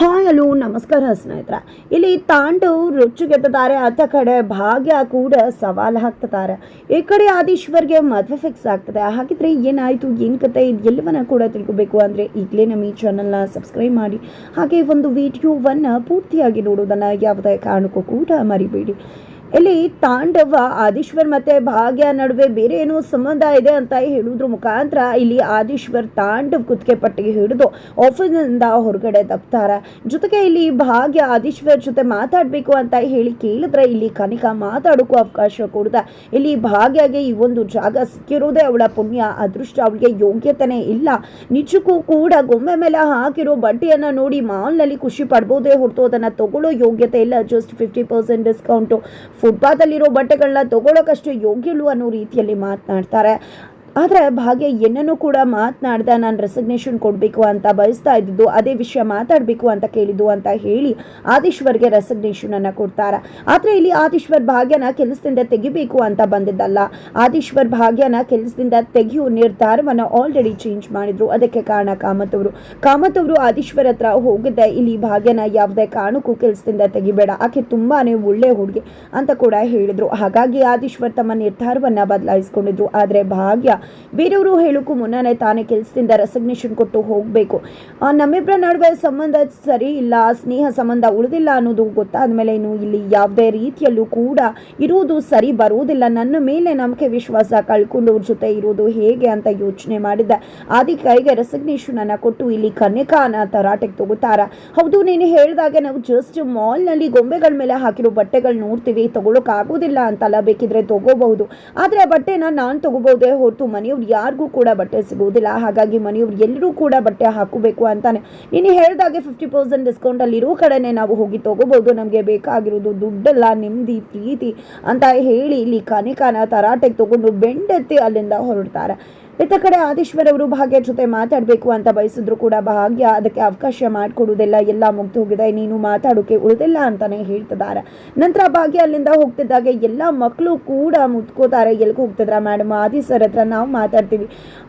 Hi hello ನಮಸ್ಕಾರ ಸ್ನೇಹಿತರ. ಇಲ್ಲಿ ತಾಂಡವ್ ಗೆದ್ದಾರೆ ಆತ ಕಡೆ ಭಾಗ್ಯ ಕೂಡ ಸವಾಲು ಹಾಕ್ತಿದ್ದಾರೆ ಈ ಕಡೆ ಆದೀಶ್ವರ್ಗೆ ಮದುವೆ ಫಿಕ್ಸ್ ಆಗ್ತದೆ. ಹಾಗಿದ್ರೆ ಏನಾಯಿತು, ಏನು ಕತೆ, ಇದು ಎಲ್ಲವನ್ನ ಕೂಡ ತಿಳ್ಕೊಬೇಕು ಅಂದರೆ ಈಗಲೇ ನಮ್ಮ ಈ ಚಾನಲ್ನ ಸಬ್ಸ್ಕ್ರೈಬ್ ಮಾಡಿ. ಹಾಗೆ ಒಂದು ವಿಡಿಯೋವನ್ನ ಪೂರ್ತಿಯಾಗಿ ನೋಡೋದನ್ನು ಯಾವುದೇ ಕಾರಣಕ್ಕೂ ಕೂಡ ಮರಿಬೇಡಿ. ಇಲ್ಲಿ ತಾಂಡವ, ಆದೀಶ್ವರ್ ಮತ್ತೆ ಭಾಗ್ಯ ನಡುವೆ ಬೇರೆ ಏನೋ ಸಂಬಂಧ ಇದೆ ಅಂತ ಹೇಳುವುದ್ರ ಮುಖಾಂತರ ಇಲ್ಲಿ ಆದೀಶ್ವರ್ ತಾಂಡವ್ ಕುತ್ತಿಗೆ ಪಟ್ಟಿಗೆ ಹಿಡಿದು ಆಫೀಸ್ನಿಂದ ಹೊರಗಡೆ ತಪ್ತಾರೆ. ಜೊತೆಗೆ ಇಲ್ಲಿ ಭಾಗ್ಯ, ಆದೀಶ್ವರ್ ಜೊತೆ ಮಾತಾಡಬೇಕು ಅಂತ ಹೇಳಿ ಕೇಳಿದ್ರೆ ಇಲ್ಲಿ ಕನಿಕ ಮಾತಾಡೋಕ್ಕೂ ಅವಕಾಶ ಕೊಡದ. ಇಲ್ಲಿ ಭಾಗ್ಯಗೆ ಈ ಒಂದು ಜಾಗ ಸಿಕ್ಕಿರೋದೇ ಅವಳ ಪುಣ್ಯ, ಅದೃಷ್ಟ. ಅವಳಿಗೆ ಯೋಗ್ಯತೆನೇ ಇಲ್ಲ. ನಿಜಕ್ಕೂ ಕೂಡ ಗೊಂಬೆ ಮೇಲೆ ಹಾಕಿರೋ ಬಟ್ಟೆಯನ್ನು ನೋಡಿ ಮಾಲ್ನಲ್ಲಿ ಖುಷಿ ಪಡ್ಬೋದೇ ಹೊರತು ಅದನ್ನು ತಗೊಳ್ಳೋ ಯೋಗ್ಯತೆ ಇಲ್ಲ. ಜಸ್ಟ್ ಫಿಫ್ಟಿ ಪರ್ಸೆಂಟ್ ಡಿಸ್ಕೌಂಟು ಫುಟ್ಪಾತಲ್ಲಿರೋ ಬಟ್ಟೆಗಳನ್ನ ತಗೊಳ್ಳೋಕಷ್ಟು ಯೋಗ್ಯಳು ಅನ್ನೋ ರೀತಿಯಲ್ಲಿ ಮಾತನಾಡ್ತಾರೆ. ಆದರೆ ಭಾಗ್ಯ ಏನನ್ನೂ ಕೂಡ ಮಾತನಾಡ್ದ ನಾನು ರೆಸಿಗ್ನೇಷನ್ ಕೊಡಬೇಕು ಅಂತ ಬಯಸ್ತಾ ಇದ್ದಿದ್ದು, ಅದೇ ವಿಷಯ ಮಾತಾಡಬೇಕು ಅಂತ ಕೇಳಿದ್ದು ಅಂತ ಹೇಳಿ ಆದೀಶ್ವರ್ಗೆ ರೆಸಿಗ್ನೇಷನನ್ನು ಕೊಡ್ತಾರೆ. ಆದರೆ ಇಲ್ಲಿ ಆದೀಶ್ವರ್ ಭಾಗ್ಯನ ಕೆಲಸದಿಂದ ತೆಗಿಬೇಕು ಅಂತ ಬಂದಿದ್ದಲ್ಲ. ಆದೀಶ್ವರ್ ಭಾಗ್ಯನ ಕೆಲಸದಿಂದ ತೆಗೆಯುವ ನಿರ್ಧಾರವನ್ನು ಆಲ್ರೆಡಿ ಚೇಂಜ್ ಮಾಡಿದ್ರು. ಅದಕ್ಕೆ ಕಾರಣ ಕಾಮತ್ ಅವರು. ಕಾಮತ್ ಅವರು ಆದೀಶ್ವರ್ ಹತ್ರ ಹೋಗಿದ್ದೆ. ಇಲ್ಲಿ ಭಾಗ್ಯನ ಯಾವುದೇ ಕಾರಣಕ್ಕೂ ಕೆಲಸದಿಂದ ತೆಗಿಬೇಡ. ಆಕೆ ತುಂಬಾ ಒಳ್ಳೆ ಹುಡುಗಿ ಅಂತ ಕೂಡ ಹೇಳಿದರು. ಹಾಗಾಗಿ ಆದೀಶ್ವರ್ ತಮ್ಮ ನಿರ್ಧಾರವನ್ನು ಬದಲಾಯಿಸ್ಕೊಂಡಿದ್ರು. ಆದರೆ ಭಾಗ್ಯ ಬೇರೆಯವರು ಹೇಳೋಕ್ಕೂ ಮುನ್ನನೇ ತಾನೇ ಕೆಲಸದಿಂದ ರೆಸಿಗ್ನೇಷನ್ ಕೊಟ್ಟು ಹೋಗಬೇಕು. ನಮ್ಮಿಬ್ಬರ ನಡುವೆ ಸಂಬಂಧ ಸರಿ ಇಲ್ಲ, ಸ್ನೇಹ ಸಂಬಂಧ ಉಳಿದಿಲ್ಲ ಅನ್ನೋದು ಗೊತ್ತಾದ ಮೇಲೆ ಇನ್ನು ಇಲ್ಲಿ ಯಾವುದೇ ರೀತಿಯಲ್ಲೂ ಕೂಡ ಇರುವುದು ಸರಿ ಬರುವುದಿಲ್ಲ. ನನ್ನ ಮೇಲೆ ನಂಬಿಕೆ, ವಿಶ್ವಾಸ ಕಳ್ಕೊಂಡು ಅವ್ರ ಜೊತೆ ಇರೋದು ಹೇಗೆ ಅಂತ ಯೋಚನೆ ಮಾಡಿದ್ದೆ. ಆದಿ ಕೈಗೆ ರೆಸಿಗ್ನೇಷನ್ ಅನ್ನ ಕೊಟ್ಟು ಇಲ್ಲಿ ಕನ್ಯಕಾನ ತರಾಟೆಗೆ ತಗೋತಾರ. ಹೌದು, ನೀನು ಹೇಳಿದಾಗೆ ನಾವು ಜಸ್ಟ್ ಮಾಲ್ನಲ್ಲಿ ಗೊಂಬೆಗಳ ಮೇಲೆ ಹಾಕಿರೋ ಬಟ್ಟೆಗಳು ನೋಡ್ತೀವಿ, ತಗೊಳಕ್ ಆಗೋದಿಲ್ಲ ಅಂತಲ್ಲ ಬೇಕಿದ್ರೆ ತಗೋಬಹುದು. ಆದ್ರೆ ಆ ಬಟ್ಟೆನ ನಾನು ತಗೋಬಹುದೇ ಹೊರತು ಮನೆಯವ್ರು ಯಾರಿಗೂ ಕೂಡ ಬಟ್ಟೆ ಸಿಗುವುದಿಲ್ಲ. ಹಾಗಾಗಿ ಮನೆಯವ್ರು ಎಲ್ಲರೂ ಕೂಡ ಬಟ್ಟೆ ಹಾಕೋಬೇಕು ಅಂತಾನೆ. ನೀನು ಹೇಳಿದಾಗೆ ಫಿಫ್ಟಿ ಪರ್ಸೆಂಟ್ ಡಿಸ್ಕೌಂಟ್ ಅಲ್ಲಿ ಇರೋ ಕಡೆನೇ ನಾವು ಹೋಗಿ ತಗೋಬಹುದು ನಮಗೆ ಬೇಕಾಗಿರೋದು ದುಡ್ಡಲ್ಲ, ನೆಮ್ಮದಿ, ಪ್ರೀತಿ ಅಂತ ಹೇಳಿ ಇಲ್ಲಿ ಕನಿಕಾನ ತರಾಟೆಗೆ ತಗೊಂಡು ಬೆಂಡೆತ್ತಿ ಅಲ್ಲಿಂದ ಹೊರಡ್ತಾರೆ. ಇತ್ತ ಕಡೆ ಆದೀಶ್ವರ್ ಅವರು ಭಾಗ್ಯ ಜೊತೆ ಮಾತಾಡಬೇಕು ಅಂತ ಬಯಸಿದ್ರು ಕೂಡ ಭಾಗ್ಯ ಅದಕ್ಕೆ ಅವಕಾಶ ಮಾಡಿಕೊಡುವುದಿಲ್ಲ, ಎಲ್ಲ ಮುಗ್ದು ಹೋಗಿದೆ, ನೀನು ಮಾತಾಡೋಕೆ ಉಳಿದಿಲ್ಲ ಅಂತಾನೆ ಹೇಳ್ತಿದ್ದಾರೆ. ನಂತರ ಭಾಗ್ಯ ಅಲ್ಲಿಂದ ಹೋಗ್ತಿದ್ದಾಗ ಎಲ್ಲ ಮಕ್ಕಳು ಕೂಡ ಮುತ್ಕೋತಾರೆ, ಎಲ್ಗೂ ಹೋಗ್ತಿದ್ರ ಮೇಡಮ್ ಆದಿ ಸರ್ ಹತ್ರ ನಾವು ಮಾತಾಡ್ತೀವಿ.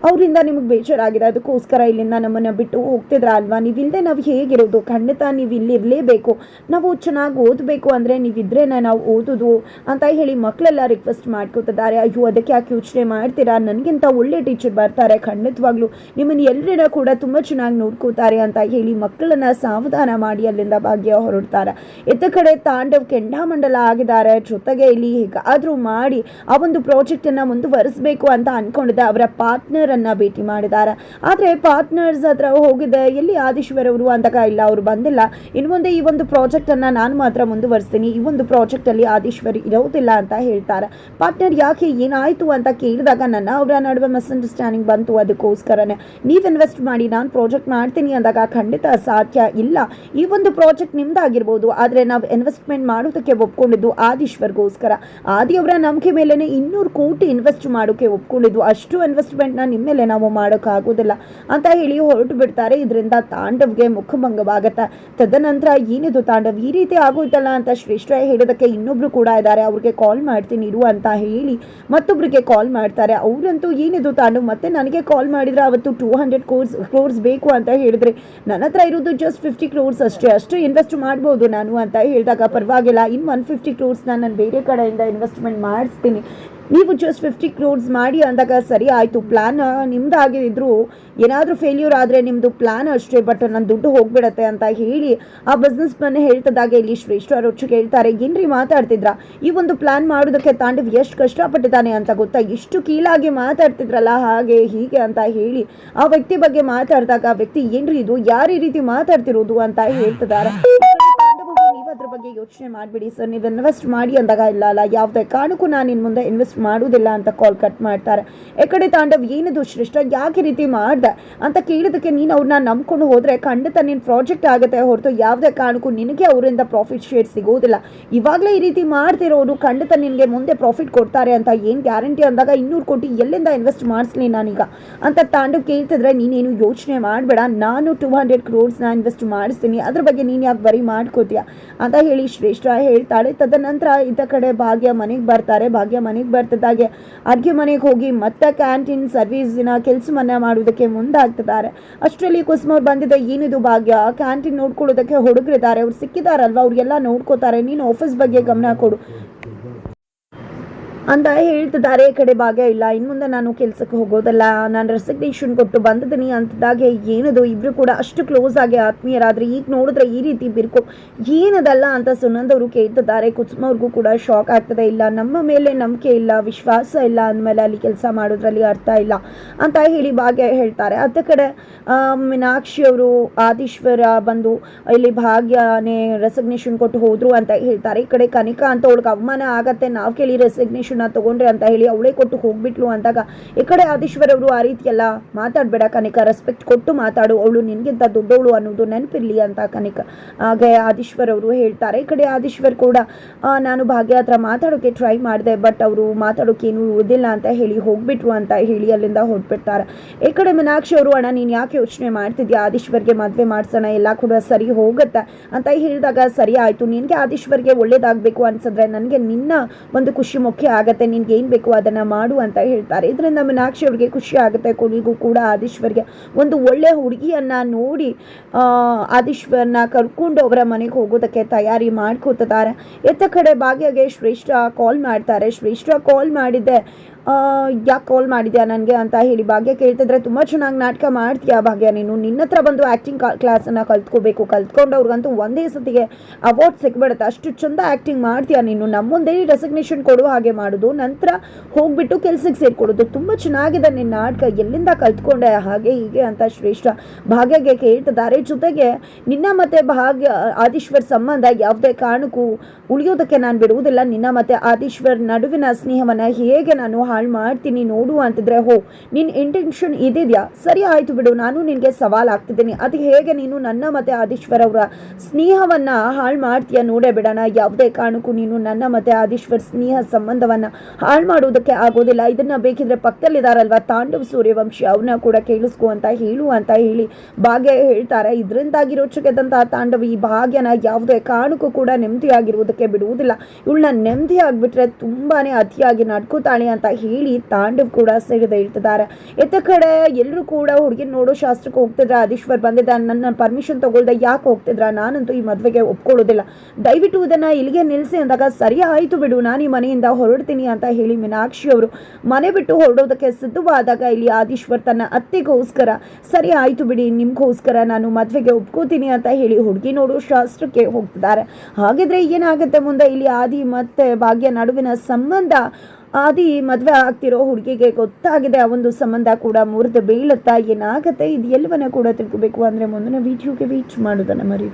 ಅವರಿಂದ ನಿಮಗೆ ಬೇಜಾರಾಗಿದೆ, ಅದಕ್ಕೋಸ್ಕರ ಇಲ್ಲಿಂದ ನಮ್ಮನ್ನು ಬಿಟ್ಟು ಹೋಗ್ತಿದ್ರ ಅಲ್ವಾ? ನೀವಿಲ್ಲದೆ ನಾವು ಹೇಗಿರೋದು? ಖಂಡಿತ ನೀವು ಇಲ್ಲಿ ಇರಲೇಬೇಕು ನಾವು ಚೆನ್ನಾಗಿ ಓದಬೇಕು ಅಂದರೆ ನೀವಿದ್ರೆ ನಾವು ಓದೋದು ಅಂತ ಹೇಳಿ ಮಕ್ಕಳೆಲ್ಲ ರಿಕ್ವೆಸ್ಟ್ ಮಾಡ್ಕೋತಿದ್ದಾರೆ. ಅಯ್ಯೋ, ಅದಕ್ಕೆ ಯಾಕೆ ಯೋಚನೆ ಮಾಡ್ತೀರಾ? ನನಗಿಂತ ಒಳ್ಳೆ ಟೀಚರ್ ಬರ್ತಾರೆ. ಖಂಡಿತವಾಗ್ಲೂ ನಿಮ್ಮನ್ನು ಎಲ್ಲರನ್ನ ಕೂಡ ತುಂಬ ಚೆನ್ನಾಗಿ ನೋಡ್ಕೋತಾರೆ ಅಂತ ಹೇಳಿ ಮಕ್ಕಳನ್ನ ಸಾವಧಾನ ಮಾಡಿ ಅಲ್ಲಿಂದ ಭಾಗ್ಯ ಹೊರಡ್ತಾರೆ. ಎತ್ತ ಕಡೆ ತಾಂಡವ್ ಕೆಂಡಾಮಂಡಲ ಆಗಿದ್ದಾರೆ. ಜೊತೆಗೆ ಇಲ್ಲಿ ಹೇಗಾದರೂ ಮಾಡಿ ಆ ಒಂದು ಪ್ರಾಜೆಕ್ಟನ್ನು ಮುಂದುವರಿಸಬೇಕು ಅಂತ ಅನ್ಕೊಂಡಿದ್ದ ಅವರ ಪಾರ್ಟ್ನರನ್ನು ಭೇಟಿ ಮಾಡಿದ್ದಾರೆ. ಆದರೆ ಪಾರ್ಟ್ನರ್ಸ್ ಹತ್ರ ಹೋಗಿದೆ. ಎಲ್ಲಿ ಆದೀಶ್ವರ್ ಅವರು ಅಂದಾಗ ಇಲ್ಲ, ಅವರು ಬಂದಿಲ್ಲ. ಇನ್ನು ಮುಂದೆ ಈ ಒಂದು ಪ್ರಾಜೆಕ್ಟನ್ನು ನಾನು ಮಾತ್ರ ಮುಂದುವರಿಸ್ತೀನಿ. ಈ ಒಂದು ಪ್ರಾಜೆಕ್ಟಲ್ಲಿ ಆದೀಶ್ವರ್ ಇರೋದಿಲ್ಲ ಅಂತ ಹೇಳ್ತಾರೆ. ಪಾರ್ಟ್ನರ್ ಯಾಕೆ ಏನಾಯಿತು ಅಂತ ಕೇಳಿದಾಗ ನನ್ನ ಅವರ ನಡುವೆ ಮಿಸ್ಅಂಡರ್ಸ್ಟ್ಯಾಂಡಿಂಗ್ ಬಂತು ಅದಕ್ಕೋಸ್ಕರನೇ. ನೀವು ಇನ್ವೆಸ್ಟ್ ಮಾಡಿ, ನಾನು ಪ್ರಾಜೆಕ್ಟ್ ಮಾಡ್ತೀನಿ ಅಂದಾಗ ಖಂಡಿತ ಸಾಧ್ಯ ಇಲ್ಲ. ಈ ಒಂದು ಪ್ರಾಜೆಕ್ಟ್ ನಿಮ್ದಾಗಿರ್ಬೋದು, ಆದರೆ ನಾವು ಇನ್ವೆಸ್ಟ್ಮೆಂಟ್ ಮಾಡೋದಕ್ಕೆ ಒಪ್ಕೊಂಡಿದ್ದು ಆದೀಶ್ವರ್ಗೋಸ್ಕರ. ಆದಿ ಅವರ ನಂಬಿಕೆ ಮೇಲೆನೆ ಇನ್ನೂರು ಕೋಟಿ ಇನ್ವೆಸ್ಟ್ ಮಾಡೋಕ್ಕೆ ಒಪ್ಕೊಂಡಿದ್ದು. ಅಷ್ಟು ಇನ್ವೆಸ್ಟ್ಮೆಂಟ್ನ ನಿಮ್ಮ ಮೇಲೆ ನಾವು ಮಾಡೋಕ್ಕಾಗೋದಿಲ್ಲ ಅಂತ ಹೇಳಿ ಹೊರಟು ಬಿಡ್ತಾರೆ. ಇದರಿಂದ ತಾಂಡವ್ಗೆ ಮುಖಭಂಗವಾಗತ್ತೆ. ತದನಂತರ ಏನಿದು ತಾಂಡವ್? ಈ ರೀತಿ ಆಗೋಯ್ತಲ್ಲ ಅಂತ ಶ್ರೇಷ್ಠ ಹೇಳೋದಕ್ಕೆ ಇನ್ನೊಬ್ರು ಕೂಡ ಇದ್ದಾರೆ. ಅವ್ರಿಗೆ ಕಾಲ್ ಮಾಡ್ತೀನಿ, ಇರು ಅಂತ ಹೇಳಿ ಮತ್ತೊಬ್ಬರಿಗೆ ಕಾಲ್ ಮಾಡ್ತಾರೆ. ಅವರಂತೂ ಏನಿದು ತಾಂಡವ್? ಮತ್ತೆ ನನಗೆ ಕಾಲ್ ಮಾಡಿದ್ರೆ ಅವತ್ತು ಟೂ ಹಂಡ್ರೆಡ್ ಕೋರ್ಸ್ ಕ್ರೋರ್ಸ್ ಬೇಕು ಅಂತ ಹೇಳಿದ್ರೆ, ನನ್ನ ಹತ್ರ ಇರೋದು ಜಸ್ಟ್ ಫಿಫ್ಟಿ ಕ್ರೋರ್ಸ್ ಅಷ್ಟೇ. ಅಷ್ಟು ಇನ್ವೆಸ್ಟ್ ಮಾಡ್ಬೋದು ನಾನು ಅಂತ ಹೇಳಿದಾಗ ಪರವಾಗಿಲ್ಲ. ಇನ್ನು ಒನ್ ಫಿಫ್ಟಿ ಕ್ರೋರ್ಸ್ನ ನಾನು ಬೇರೆ ಕಡೆಯಿಂದ ಇನ್ವೆಸ್ಟ್ಮೆಂಟ್ ಮಾಡಿಸ್ತೀನಿ. ನೀವು ಜಸ್ಟ್ ಫಿಫ್ಟಿ ಕ್ರೋರ್ಸ್ ಮಾಡಿ ಅಂದಾಗ ಸರಿ ಆಯಿತು ಪ್ಲ್ಯಾನ್ ನಿಮ್ದಾಗಿದ್ರು ಏನಾದರೂ ಫೇಲ್ಯೂರ್ ಆದರೆ ನಿಮ್ಮದು ಪ್ಲ್ಯಾನ್ ಅಷ್ಟೇ ಬಟ್ ನನ್ನ ದುಡ್ಡು ಹೋಗ್ಬಿಡತ್ತೆ ಅಂತ ಹೇಳಿ ಆ ಬಿಸ್ನೆಸ್ ಮ್ಯಾನ್ ಹೇಳ್ತದಾಗ ಇಲ್ಲಿ ಶ್ರೇಷ್ಠ ರೊಚ್ಚು ಕೇಳ್ತಾರೆ, ಏನ್ರಿ ಮಾತಾಡ್ತಿದ್ರ? ಈ ಒಂದು ಪ್ಲ್ಯಾನ್ ಮಾಡೋದಕ್ಕೆ ತಾಂಡವ್ ಎಷ್ಟು ಕಷ್ಟಪಟ್ಟಿದ್ದಾನೆ ಅಂತ ಗೊತ್ತಾ? ಇಷ್ಟು ಕೀಳಾಗಿ ಮಾತಾಡ್ತಿದ್ರಲ್ಲ, ಹಾಗೆ ಹೀಗೆ ಅಂತ ಹೇಳಿ ಆ ವ್ಯಕ್ತಿ ಬಗ್ಗೆ ಮಾತಾಡಿದಾಗ ಆ ವ್ಯಕ್ತಿ ಏನ್ರಿ ಇದು, ಯಾರು ರೀತಿ ಮಾತಾಡ್ತಿರೋದು ಅಂತ ಹೇಳ್ತಿದ್ದಾರೆ ಅದ್ರ ಬಗ್ಗೆ ಯೋಚನೆ ಮಾಡಬೇಡಿ ಸರ್. ನೀವು ಇನ್ವೆಸ್ಟ್ ಮಾಡಿ ಅಂದಾಗ ಇಲ್ಲ ಅಲ್ಲ, ಯಾವುದೇ ಕಾರಣಕ್ಕೂ ನಾನು ಇನ್ನು ಮುಂದೆ ಇನ್ವೆಸ್ಟ್ ಮಾಡುವುದಿಲ್ಲ ಅಂತ ಕಾಲ್ ಕಟ್ ಮಾಡ್ತಾರೆ. ಈ ಕಡೆ ತಾಂಡವ್, ಏನದು ಶ್ರೇಷ್ಠ? ಯಾಕೆ ರೀತಿ ಮಾಡ್ದೆ? ಅಂತ ಕೇಳಿದಕ್ಕೆ ನೀನು ಅವ್ರನ್ನ ನಂಬ್ಕೊಂಡು ಹೋದರೆ ಖಂಡಿತ ನಿನ್ನ ಪ್ರಾಜೆಕ್ಟ್ ಆಗುತ್ತೆ ಹೊರತು ಯಾವುದೇ ಕಾರಣಕ್ಕೂ ನಿನಗೆ ಅವರಿಂದ ಪ್ರಾಫಿಟ್ ಶೇರ್ ಸಿಗೋದಿಲ್ಲ ಇವಾಗಲೇ ಈ ರೀತಿ ಮಾಡ್ತಿರೋರು ಖಂಡಿತ ನಿನಗೆ ಮುಂದೆ ಪ್ರಾಫಿಟ್ ಕೊಡ್ತಾರೆ ಅಂತ ಏನು ಗ್ಯಾರಂಟಿ ಅಂದಾಗ ಇನ್ನೂರು ಕೋಟಿ ಎಲ್ಲಿಂದ ಇನ್ವೆಸ್ಟ್ ಮಾಡಿಸ್ಲಿ ನಾನೀಗ? ಅಂತ ತಾಂಡವ್ ಕೇಳ್ತಿದ್ರೆ ನೀನೇನು ಯೋಚನೆ ಮಾಡಬೇಡ. ನಾನು ಟೂ ಹಂಡ್ರೆಡ್ ಕ್ರೋರ್ಸ್ನ ಇನ್ವೆಸ್ಟ್ ಮಾಡಿಸ್ತೀನಿ. ಅದ್ರ ಬಗ್ಗೆ ನೀನು ಯಾಕೆ ಬರೀ ಮಾಡ್ಕೋತೀಯ? ಅಂತ ಹೇಳಿ ಶ್ರೇಷ್ಠ ಹೇಳ್ತಾಳೆ. ತದನಂತರ ಇದ್ದ ಕಡೆ ಭಾಗ್ಯ ಮನೆಗೆ ಬರ್ತಾರೆ. ಭಾಗ್ಯ ಮನೆಗೆ ಬರ್ತದಾಗೆ ಅಡುಗೆ ಮನೆಗೆ ಹೋಗಿ ಮತ್ತೆ ಕ್ಯಾಂಟೀನ್ ಸರ್ವಿಸಿನ ಮನೆ ಮಾಡುವುದಕ್ಕೆ ಮುಂದಾಗ್ತಿದ್ದಾರೆ ಅಷ್ಟರಲ್ಲಿ ಕುಸುಮವ್ರು ಬಂದಿದೆ, ಏನಿದು ಭಾಗ್ಯ? ಕ್ಯಾಂಟೀನ್ ನೋಡ್ಕೊಳ್ಳೋದಕ್ಕೆ ಹುಡುಗರಿದ್ದಾರೆ ಅವ್ರು ಸಿಕ್ಕಿದಾರಲ್ವ? ಅವ್ರಿಗೆಲ್ಲ ನೋಡ್ಕೋತಾರೆ. ನೀನು ಆಫೀಸ್ ಬಗ್ಗೆ ಗಮನ ಕೊಡು. ಅಂತ ಹೇಳ್ತಿದ್ದಾರೆ ಕಡೆ ಭಾಗ್ಯ ಇಲ್ಲ. ಇನ್ನು ಮುಂದೆ ನಾನು ಕೆಲ್ಸಕ್ಕೆ ಹೋಗೋದಲ್ಲ. ನಾನು ರೆಸಿಗ್ನೇಷನ್ ಕೊಟ್ಟು ಬಂದಿದ್ದೀನಿ ಅಂತದಾಗೆ ಏನದು? ಇಬ್ರು ಕೂಡ ಅಷ್ಟು ಕ್ಲೋಸ್ ಆಗಿ ಆತ್ಮೀಯರಾದ್ರೆ, ಈಗ ನೋಡಿದ್ರೆ ಈ ರೀತಿ ಬಿರ್ಕು ಏನದಲ್ಲ ಅಂತ ಸುನಂದ್ ಅವರು ಕೇಳ್ತಿದ್ದಾರೆ. ಕುಸುಮ ಅವ್ರಿಗೂ ಕೂಡ ಶಾಕ್ ಆಗ್ತದೆ ಇಲ್ಲ. ನಮ್ಮ ಮೇಲೆ ನಂಬಿಕೆ ಇಲ್ಲ, ವಿಶ್ವಾಸ ಇಲ್ಲ ಅಂದಮೇಲೆ ಅಲ್ಲಿ ಕೆಲಸ ಮಾಡೋದ್ರಲ್ಲಿ ಅರ್ಥ ಇಲ್ಲ ಅಂತ ಹೇಳಿ ಭಾಗ್ಯ ಹೇಳ್ತಾರೆ. ಅತ್ತ ಕಡೆ ಮೀನಾಕ್ಷಿ ಅವರು, ಆದೀಶ್ವರ ಬಂದು ಇಲ್ಲಿ ಭಾಗ್ಯನೇ ರೆಸಿಗ್ನೇಷನ್ ಕೊಟ್ಟು ಹೋದ್ರು ಅಂತ ಹೇಳ್ತಾರೆ. ಈ ಕಡೆ ಕನಿಕಾ ಅಂತ ಅವಳಿಗೆ ಅವಮಾನ ಆಗತ್ತೆ. ನಾವು ಕೇಳಿ ರೆಸಿಗ್ನೇಷನ್ ತಗೊಂಡ್ರೆ ಅಂತ ಹೇಳಿ ಅವಳೇ ಕೊಟ್ಟು ಹೋಗ್ಬಿಟ್ಲು ಅಂದಾಗ, ಈ ಕಡೆ ಆದೀಶ್ವರ್ ಅವರು ಆ ರೀತಿ ಎಲ್ಲ ಮಾತಾಡಬೇಡ ಕನಿಕ ರೆಸ್ಪೆಕ್ಟ್ ಕೊಟ್ಟು ಮಾತಾಡು, ಅವಳು ನಿನಗಿಂತ ದೊಡ್ಡವಳು ಅನ್ನೋದು ನೆನಪಿರ್ಲಿ ಅಂತ ಕನಿಕ. ಹಾಗೆ ಆದೀಶ್ವರ್ ಅವರು ಹೇಳ್ತಾರೆ. ಈ ಕಡೆ ಆದೀಶ್ವರ್ ಕೂಡ ನಾನು ಭಾಗ್ಯ ಹತ್ರ ಮಾತಾಡೋಕೆ ಟ್ರೈ ಮಾಡಿದೆ ಬಟ್ ಅವರು ಮಾತಾಡೋಕೆ ಏನು ಉಳಿದಿಲ್ಲ ಅಂತ ಹೇಳಿ ಹೋಗ್ಬಿಟ್ರು ಅಂತ ಹೇಳಿ ಅಲ್ಲಿಂದ ಹೊರಟ್ಬಿಡ್ತಾರೆ. ಈ ಕಡೆ ಮೀನಾಕ್ಷಿ ಅವರು, ಅಣ್ಣ, ನೀನು ಯಾಕೆ ಯೋಚನೆ ಮಾಡ್ತಿದ್ಯಾ? ಆದೀಶ್ವರ್ಗೆ ಮದುವೆ ಮಾಡ್ಸೋಣ, ಎಲ್ಲ ಕೂಡ ಸರಿ ಹೋಗುತ್ತೆ. ಅಂತ ಹೇಳಿದಾಗ, ಸರಿ ಆಯಿತು, ನಿನಗೆ ಆದೀಶ್ವರ್ಗೆ ಒಳ್ಳೇದಾಗಬೇಕು ಅನ್ಸಿದ್ರೆ ನನಗೆ ನಿನ್ನ ಒಂದು ಖುಷಿ ಮುಖ್ಯ ಆಗುತ್ತೆ, ನಿನ್ಗೆ ಏನು ಬೇಕು ಅದನ್ನು ಮಾಡು ಅಂತ ಹೇಳ್ತಾರೆ. ಇದರಿಂದ ಮೀನಾಕ್ಷಿ ಅವ್ರಿಗೆ ಖುಷಿ ಆಗುತ್ತೆ ಕೊನೆಗೂ ಕೂಡ ಆದೀಶ್ವರ್ಗೆ. ಒಂದು ಒಳ್ಳೆ ಹುಡುಗಿಯನ್ನ ನೋಡಿ ಆದೀಶ್ವರ್ನ ಕರ್ಕೊಂಡು ಅವರ ಮನೆಗೆ ಹೋಗೋದಕ್ಕೆ ತಯಾರಿ ಮಾಡ್ಕೋತಿದ್ದಾರೆ. ಎತ್ತ ಕಡೆ ಭಾಗ್ಯಗೆ ಶ್ರೇಷ್ಠ ಕಾಲ್ ಮಾಡ್ತಾರೆ. ಶ್ರೇಷ್ಠ ಕಾಲ್ ಮಾಡಿದ್ದೆ ಯಾಕೆ ಕಾಲ್ ಮಾಡಿದ್ಯಾ ನನಗೆ ಅಂತ ಹೇಳಿ ಭಾಗ್ಯ ಕೇಳ್ತಿದ್ರೆ ತುಂಬ ಚೆನ್ನಾಗಿ ನಾಟಕ ಮಾಡ್ತೀಯಾ ಭಾಗ್ಯ? ನೀನು ನಿನ್ನ ಹತ್ರ ಬಂದು ಆ್ಯಕ್ಟಿಂಗ್ ಕ್ಲಾಸನ್ನು ಕಲ್ತ್ಕೋಬೇಕು. ಕಲ್ತ್ಕೊಂಡವ್ರಿಗಂತೂ ಒಂದೇ ಸತಿಗೆ ಅವಾರ್ಡ್ ಸಿಕ್ಬಿಡುತ್ತೆ ಅಷ್ಟು ಚಂದ ಆ್ಯಕ್ಟಿಂಗ್ ಮಾಡ್ತೀಯಾ ನೀನು? ನಮ್ಮೊಂದೇ ಮುಂದೆ ರೆಸಿಗ್ನೇಷನ್ ಕೊಡುವ ಹಾಗೆ ಮಾಡೋದು. ನಂತರ ಹೋಗ್ಬಿಟ್ಟು ಕೆಲ್ಸಕ್ಕೆ ಸೇರಿಕೊಡೋದು. ತುಂಬ ಚೆನ್ನಾಗಿದೆ ನಿನ್ನ ನಾಟಕ. ಎಲ್ಲಿಂದ ಕಲ್ತ್ಕೊಂಡೆ ಹಾಗೆ ಹೀಗೆ ಅಂತ ಶ್ರೇಷ್ಠ ಭಾಗ್ಯಗೆ ಕೇಳ್ತಿದ್ದಾರೆ. ಜೊತೆಗೆ ನಿನ್ನ ಮತ್ತೆ ಭಾಗ್ಯ, ಆದೀಶ್ವರ್ ಸಂಬಂಧ ಯಾವುದೇ ಕಾರಣಕ್ಕೂ ಉಳಿಯೋದಕ್ಕೆ ನಾನು ಬಿಡುವುದಿಲ್ಲ. ನಿನ್ನ ಮತ್ತೆ ಆದೀಶ್ವರ್ ನಡುವಿನ ಸ್ನೇಹವನ್ನು ಹೇಗೆ ನಾನು ಹಾಳು ಮಾಡ್ತೀನಿ, ನೋಡು ಅಂತಿದ್ರೆ, ಹೋ ನಿನ್ನ ಇಂಟೆನ್ಷನ್ ಇದೆಯಾ ಸರಿ ಆಯಿತು ಬಿಡು, ನಾನು ನಿನಗೆ ಸವಾಲು ಆಗ್ತಿದ್ದೀನಿ ಅದು ಹೇಗೆ ನೀನು ನನ್ನ ಮತ್ತು ಆದೀಶ್ವರ್ ಅವರ ಸ್ನೇಹವನ್ನು ಹಾಳು ಮಾಡ್ತೀಯ? ನೋಡೇ ಬಿಡೋಣ, ಯಾವುದೇ ಕಾರಣಕ್ಕೂ ನೀನು ನನ್ನ ಮತ್ತು ಆದೀಶ್ವರ್ ಸ್ನೇಹ ಸಂಬಂಧವನ್ನು ಹಾಳು ಮಾಡೋದಕ್ಕೆ ಆಗೋದಿಲ್ಲ. ಇದನ್ನು ಬೇಕಿದ್ರೆ ಪಕ್ಕದಲ್ಲಿದ್ದಾರಲ್ವ ತಾಂಡವ್ ಸೂರ್ಯವಂಶಿ ಅವನ್ನ ಕೂಡ ಕೇಳಿಸ್ಕೊ ಅಂತ ಹೇಳು ಅಂತ ಹೇಳಿ ಭಾಗ್ಯ ಹೇಳ್ತಾರೆ. ಇದರಿಂದಾಗಿ ರೋಚಕದಂತಹ ತಾಂಡವ ಈ ಭಾಗ್ಯನ ಯಾವುದೇ ಕಾರಣಕ್ಕೂ ಕೂಡ ನೆಮ್ಮದಿಯಾಗಿರುವುದಕ್ಕೆ ಬಿಡುವುದಿಲ್ಲ. ಇವಳನ್ನ ನೆಮ್ಮದಿ ಆಗಿಬಿಟ್ರೆ ತುಂಬಾನೇ ಅತಿಯಾಗಿ ನಡ್ಕೋತಾಳೆ ಅಂತ ಹೇಳಿ ತಾಂಡವ್ ಕೂಡ ಸೆಳೆದ ಇಳ್ತಿದ್ದಾರೆ ಎತ್ತ ಕಡೆ ಎಲ್ಲರೂ ಕೂಡ ಹುಡುಗಿ ನೋಡೋ ಶಾಸ್ತ್ರಕ್ಕೆ ಹೋಗ್ತಿದ್ರ. ಆದೀಶ್ವರ್ ಬಂದಿದ್ದ. ನನ್ನ ಪರ್ಮಿಷನ್ ತಗೊಳ್ದೆ ಯಾಕೆ ಹೋಗ್ತಿದ್ರ? ನಾನಂತೂ ಈ ಮದುವೆಗೆ ಒಪ್ಕೊಳ್ಳೋದಿಲ್ಲ. ದಯವಿಟ್ಟು ಇದನ್ನ ಇಲ್ಲಿಗೆ ನಿಲ್ಲಿಸಿ ಅಂದಾಗ ಸರಿ ಆಯಿತು ಬಿಡು. ನಾನು ಈ ಮನೆಯಿಂದ ಹೊರಡ್ತೀನಿ ಅಂತ ಹೇಳಿ ಮೀನಾಕ್ಷಿ ಅವರು ಮನೆ ಬಿಟ್ಟು ಹೊರಡೋದಕ್ಕೆ ಸಿದ್ಧವಾದಾಗ ಇಲ್ಲಿ ಆದೀಶ್ವರ್ ತನ್ನ ಅತ್ತೆಗೋಸ್ಕರ, ಸರಿ ಆಯಿತು ಬಿಡಿ, ನಿಮ್ಗೋಸ್ಕರ ನಾನು ಮದುವೆಗೆ ಒಪ್ಕೋತೀನಿ ಅಂತ ಹೇಳಿ ಹುಡುಗಿ ನೋಡೋ ಶಾಸ್ತ್ರಕ್ಕೆ ಹೋಗ್ತಿದ್ದಾರೆ. ಹಾಗಿದ್ರೆ ಏನಾಗುತ್ತೆ ಮುಂದೆ? ಇಲ್ಲಿ ಆದಿ ಮತ್ತೆ ಭಾಗ್ಯ ನಡುವಿನ ಸಂಬಂಧ ಆದಿ ಮದುವೆ ಆಗ್ತಿರೋ ಹುಡುಗಿಗೆ ಗೊತ್ತಾಗಿದೆ, ಆ ಒಂದು ಸಂಬಂಧ ಕೂಡ ಮುರಿದು ಬೀಳುತ್ತಾ ಏನಾಗುತ್ತೆ ಇದು ಎಲ್ಲವನ್ನ ಕೂಡ ತಿಳ್ಕೊಬೇಕು. ಅಂದರೆ ಮುಂದಿನ ವಿಡಿಯೋಗೆ ವೀಚ್ ಮಾಡೋದನ್ನು ಮರಿ